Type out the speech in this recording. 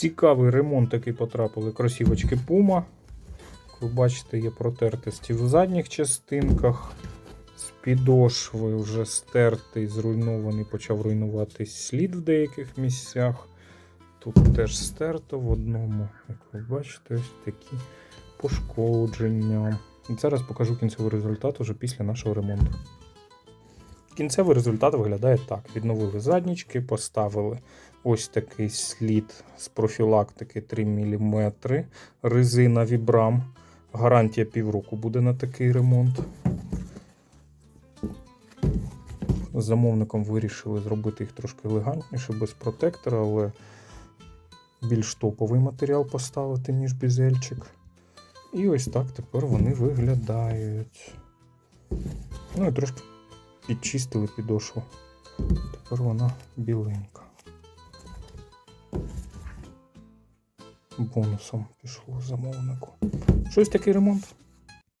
Цікавий ремонт такий потрапили. Кросівочки Puma. Як ви бачите, є протертості в задніх частинках. З підошви вже стертий, зруйнований, почав руйнуватись слід в деяких місцях. Тут теж стерто в одному, як ви бачите, ось такі пошкодження. І зараз покажу кінцевий результат уже після нашого ремонту. Кінцевий результат виглядає так: відновили заднічки, поставили ось такий слід з профілактики 3 мм, резина Vibram. Гарантія півроку буде на такий ремонт. З замовником вирішили зробити їх трошки елегантніше, без протектора, але більш топовий матеріал поставити, ніж бізельчик. І ось так тепер вони виглядають. Ну і трошки підчистили підошву. Тепер вона біленька. Бонусом пішло замовнику. Щось такий ремонт.